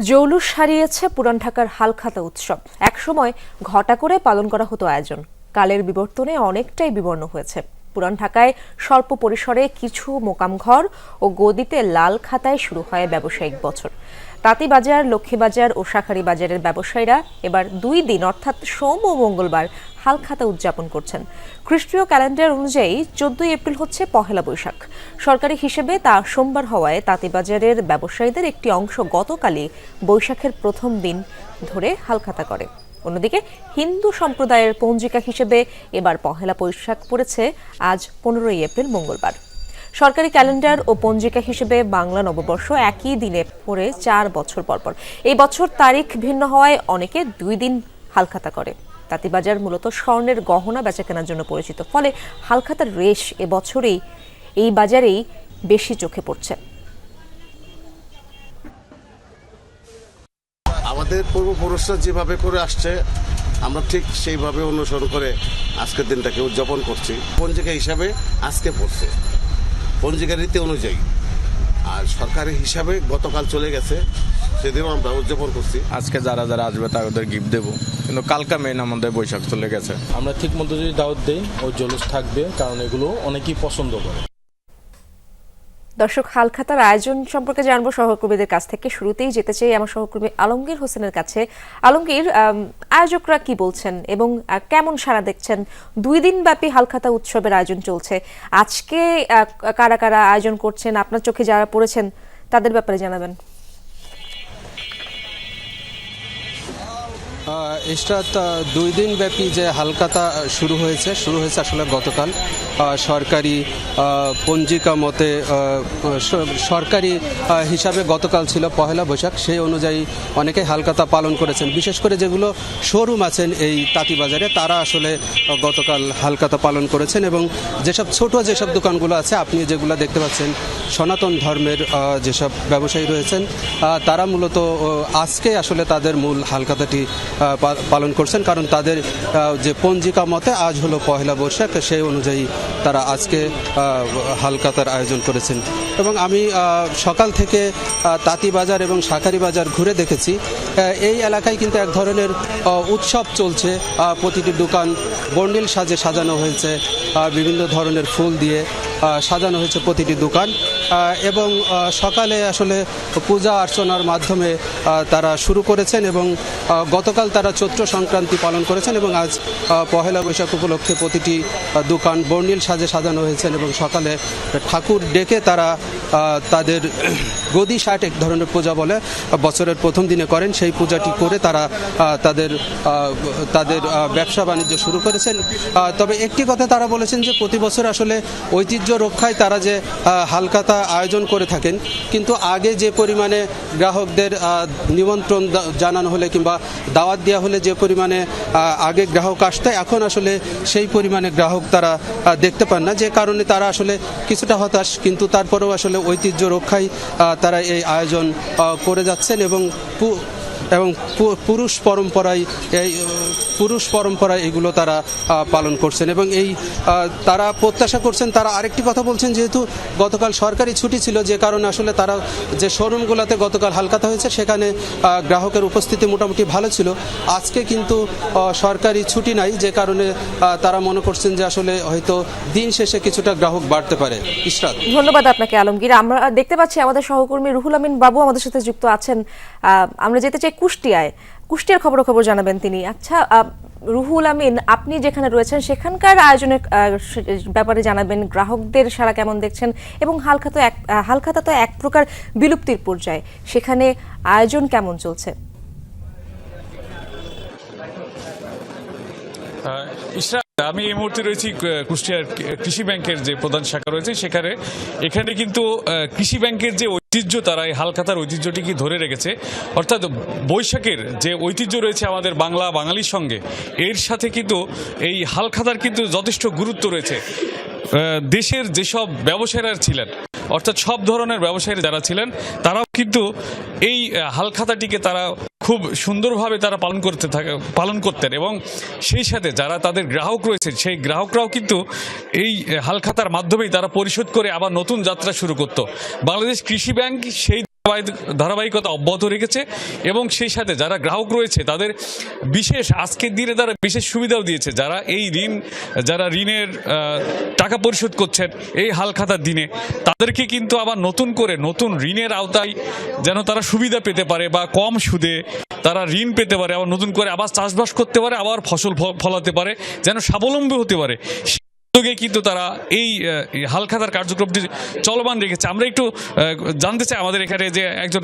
জৌলুস হারিয়েছে পুরান ঢাকার হালখাতা উৎসব। একসময় ঘটা করে পালন করা হতো আয়োজন। কালের বিবর্তনে অনেকটাই বিবর্ণ হয়েছে। পুরান ঢাকায় স্বল্প পরিসরে কিছু মোকামঘর ও গদিতে লাল খাতায় শুরু হয় ব্যবসায়িক বছর। তাঁতিবাজার, লক্ষ্মীবাজার ও শাখারি বাজারের ব্যবসায়ীরা এবার দুই দিন, অর্থাৎ সোম ও মঙ্গলবার হালখাতা উদযাপন করছেন। খ্রিস্টীয় ক্যালেন্ডার অনুযায়ী চোদ্দই এপ্রিল হচ্ছে পহেলা বৈশাখ। সরকারি হিসেবে তা সোমবার হওয়ায় তাঁতিবাজারের ব্যবসায়ীদের একটি অংশ গতকালই বৈশাখের প্রথম দিন ধরে হালখাতা করে। অন্যদিকে হিন্দু সম্প্রদায়ের পঞ্জিকা হিসেবে এবার পহেলা বৈশাখ পড়েছে আজ পনেরোই এপ্রিল মঙ্গলবার। সরকারি ক্যালেন্ডার ও পঞ্জিকা হিসেবে বাংলা নববর্ষ একই দিনে পড়ে চার বছর পরপর। এই বছর তারিখ ভিন্ন হওয়ায় অনেকে দুই দিন হালখাতা করে। তাঁতিবাজার মূলত স্বর্ণের গহনা বেচা কেনার জন্য পরিচিত। ফলে হালখাতার রেশ এবছরেই এই বাজারেই বেশি চোখে পড়ছে। আমাদের পূর্বপুরুষরা যেভাবে করে আসছে, আমরা ঠিক সেইভাবে অনুসরণ করে আজকের দিনটাকে উদযাপন করছি। পঞ্জিকা হিসাবে আজকে পড়ছে। পঞ্জিকা রীতি অনুযায়ী। আর সরকারি হিসাবে গতকাল চলে গেছে সেদিনও আমরা উদযাপন করছি। আজকে যারা যারা আসবে তাদের গিফট দেবো। কিন্তু কালকা মেন আমাদের বৈশাখ চলে গেছে। আমরা ঠিক মতো যদি দাওয়াত দিই ওই জলুস থাকবে কারণ এগুলো অনেকেই পছন্দ করে। দর্শক, হালখাতার আয়োজন সম্পর্কে জানব সহকর্মীদের কাছ থেকে। শুরুতেই যেতে চাই আমার সহকর্মী আলমগীর হোসেনের কাছে। আলমগীর আয়োজকরা কি বলছেন এবং কেমন সারা দেখছেন? দুই দিন ব্যাপী হালখাতা উৎসবের আয়োজন চলছে। আজকে কারা কারা আয়োজন করছেন, আপনার চোখে যারা পড়েছেন, তাদের ব্যাপারে জানাবেন। ইস্টাত দুই দিন ব্যাপী যে হালকাতা শুরু হয়েছে শুরু হয়েছে আসলে গতকাল। সরকারি পঞ্জিকা মতে সরকারি হিসাবে গতকাল ছিল পহেলা বৈশাখ। সেই অনুযায়ী অনেকে হালকাতা পালন করেছেন। বিশেষ করে যেগুলো শোরুম আছেন এই তাঁতিবাজারে, তারা আসলে গতকাল হালকাতা পালন করেছেন এবং যেসব ছোট যেসব দোকানগুলো আছে, আপনি যেগুলো দেখতে পাচ্ছেন, সনাতন ধর্মের যেসব ব্যবসায়ী রয়েছেন তারা মূলত আজকে আসলে তাদের মূল হালকাতাটি পালন করছেন। কারণ তাদের যে পঞ্জিকা মতে আজ হলো পহেলা বৈশাখ, সেই অনুযায়ী তারা আজকে হালকাতার আয়োজন করেছেন। এবং আমি সকাল থেকে তাঁতি বাজার এবং শাকারি বাজার ঘুরে দেখেছি। এই এলাকায় কিন্তু এক ধরনের উৎসব চলছে। প্রতিটি দোকান বন্ডিল সাজে সাজানো হয়েছে। বিভিন্ন ধরনের ফুল দিয়ে সাজানো হয়েছে প্রতিটি দোকান। এবং সকালে আসলে পূজা অর্চনার মাধ্যমে তারা শুরু করেছেন এবং গতকাল তারা চৈত্র সংক্রান্তি পালন করেছেন এবং আজ পহেলা বৈশাখ উপলক্ষে প্রতিটি দোকান বর্ণিল সাজে সাজানো হয়েছেন এবং সকালে ঠাকুর ডেকে তারা তাদের গদি ষাট এক ধরনের পূজা বলে বছরের প্রথম দিনে করেন। সেই পূজাটি করে তারা তাদের তাদের ব্যবসা বাণিজ্য শুরু করেছেন। তবে একটি কথা তারা বলেছেন যে প্রতি বছর আসলে ঐতিহ্য রক্ষায় তারা যে হালকাতা আয়োজন করে থাকেন। কিন্তু আগে যে পরিমাণে গ্রাহকদের নিমন্ত্রণ জানানো হলে কিংবা দাওয়াত দেওয়া হলে যে পরিমাণে আগে গ্রাহক আসতো, এখন আসলে সেই পরিমাণে গ্রাহক তারা দেখতে পান না। যে কারণে তারা আসলে কিছুটা হতাশ, কিন্তু তারপরেও আসলে ঐতিহ্য রক্ষায় তারা এই আয়োজন করে যাচ্ছেন এবং এবং পুরুষ পরম্পরায় এই পুরুষ পরম্পরা এগুলো তারা পালন করছেন এবং এই তারা প্রত্যাশা করছেন, তারা আরেকটি কথা বলছেন যেহেতু গতকাল সরকারি ছুটি ছিল যে কারণে আসলে তারা যে শোরুমগুলোতে গতকাল হালকাতা হয়েছে, সেখানে গ্রাহকের উপস্থিতি মোটামুটি ভালো ছিল। আজকে কিন্তু সরকারি ছুটি নাই যে কারণে তারা মনে করছেন যে আসলে হয়তো দিন শেষে কিছুটা গ্রাহক বাড়তে পারে। ইশরাত। ধন্যবাদ আপনাকে, আলমগীর। আমরা দেখতে পাচ্ছি আমাদের সহকর্মী রুহুল আমিন বাবু আমাদের সাথে যুক্ত আছেন। আমরা যেতে চাই কুষ্টিয়ায়। কুষ্টিয়ার খবর খবর জানাবেন তিনি। আচ্ছা রুহুল আমিন, আপনি যেখানে রয়েছেন সেখানকার আয়োজনের ব্যাপারে জানাবেন। গ্রাহকদের সারা কেমন দেখছেন? এবং হালখাতা এক হালখাতা তো এক প্রকার বিলুপ্তির পর্যায়ে। সেখানে আয়োজন কেমন চলছে? আমি এই মুহূর্তে রয়েছি কুষ্টিয়ার কৃষি ব্যাংকের যে প্রধান শাখা রয়েছে, সেখানে। এখানে কিন্তু কৃষি ব্যাংকের যে ঐতিহ্য, তারা এই হালখাতার ঐতিহ্যটিকে ধরে রেখেছে। অর্থাৎ বৈশাখের যে ঐতিহ্য রয়েছে আমাদের বাংলা বাঙালির সঙ্গে, এর সাথে কিন্তু এই হালখাতার কিন্তু যথেষ্ট গুরুত্ব রয়েছে। দেশের যেসব ব্যবসায়ীরা ছিলেন অর্থাৎ সব ধরনের ব্যবসায়ী যারা ছিলেন, তারাও কিন্তু এই হালখাতাটিকে তারা খুব সুন্দরভাবে তারা পালন করতে থাকে, পালন করতেন এবং সেই সাথে যারা তাদের গ্রাহক রয়েছে, সেই গ্রাহকরাও কিন্তু এই হালখাতার মাধ্যমেই তারা পরিশোধ করে আবার নতুন যাত্রা শুরু করত। বাংলাদেশ কৃষি ব্যাংক সেই ধারাবাহিকতা অব্যাহত রেখেছে এবং সেই সাথে যারা গ্রাহক রয়েছে, তাদের বিশেষ আজকের দিনে তারা বিশেষ সুবিধাও দিয়েছে। যারা এই ঋণ, যারা ঋণের টাকা পরিশোধ করছেন এই হালখাতার দিনে, তাদেরকে কিন্তু আবার নতুন করে নতুন ঋণের আওতায় যেন তারা সুবিধা পেতে পারে বা কম সুদে তারা ঋণ পেতে পারে, আবার নতুন করে আবার চাষবাস করতে পারে, আবার ফসল ফলাতে পারে, যেন স্বাবলম্বী হতে পারে। উদ্যোগে কিন্তু তারা এই হালখাতার কার্যক্রমটি চলমান রেখেছে। আমরা একটু জানতে চাই আমাদের এখানে যে একজন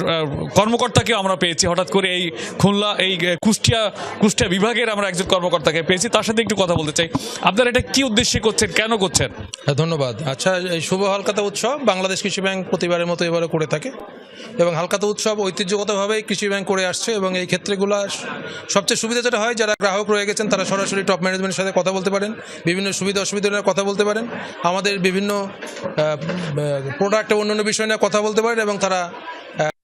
কর্মকর্তাকেও আমরা পেয়েছি। হঠাৎ করে এই খুলনা এই কুষ্টিয়া কুষ্টিয়া বিভাগের আমরা একজন কর্মকর্তাকে পেয়েছি। তার সাথে একটু কথা বলতে চাই। আপনারা এটা কি উদ্দেশ্যে করছেন কেন করছেন? হ্যাঁ, ধন্যবাদ। আচ্ছা এই শুভ হালখাতা উৎসব বাংলাদেশ কৃষি ব্যাংক প্রতিবারের মতো এবারে করে থাকে এবং হালখাতা উৎসব ঐতিহ্যগতভাবেই কৃষি ব্যাংক করে আসছে এবং এই ক্ষেত্রেগুলো সবচেয়ে সুবিধা যেটা হয় যারা গ্রাহক রয়ে গেছেন তারা সরাসরি টপ ম্যানেজমেন্টের সাথে কথা বলতে পারেন। বিভিন্ন সুবিধা অসুবিধা নিয়ে কথা বলতে পারেন। আমাদের বিভিন্ন প্রোডাক্ট অন্যান্য বিষয় নিয়ে কথা বলতে পারেন এবং তারা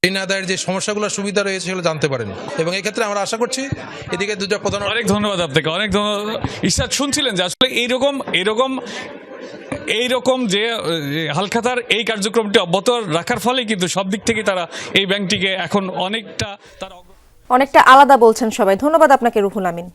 ঋণ আদায়ের যে সমস্যাগুলো সুবিধা রয়েছে সেগুলো জানতে পারেন। এবং এই ক্ষেত্রে আমরা আশা করছি এদিকে দুটো প্রধান অনেক ধন্যবাদ আপনাকে অনেক ধন্যবাদ। ইশাদ শুনছিলেন যে আসলে এইরকম এইরকম এইরকম যে হালখাতার এই কার্যক্রমটি অব্যাহত রাখার ফলে কিন্তু সব দিক থেকে তারা এই ব্যাংকটিকে এখন অনেকটা তারা অনেকটা আলাদা বলছেন সবাই। ধন্যবাদ আপনাকে রুহুল আমিন।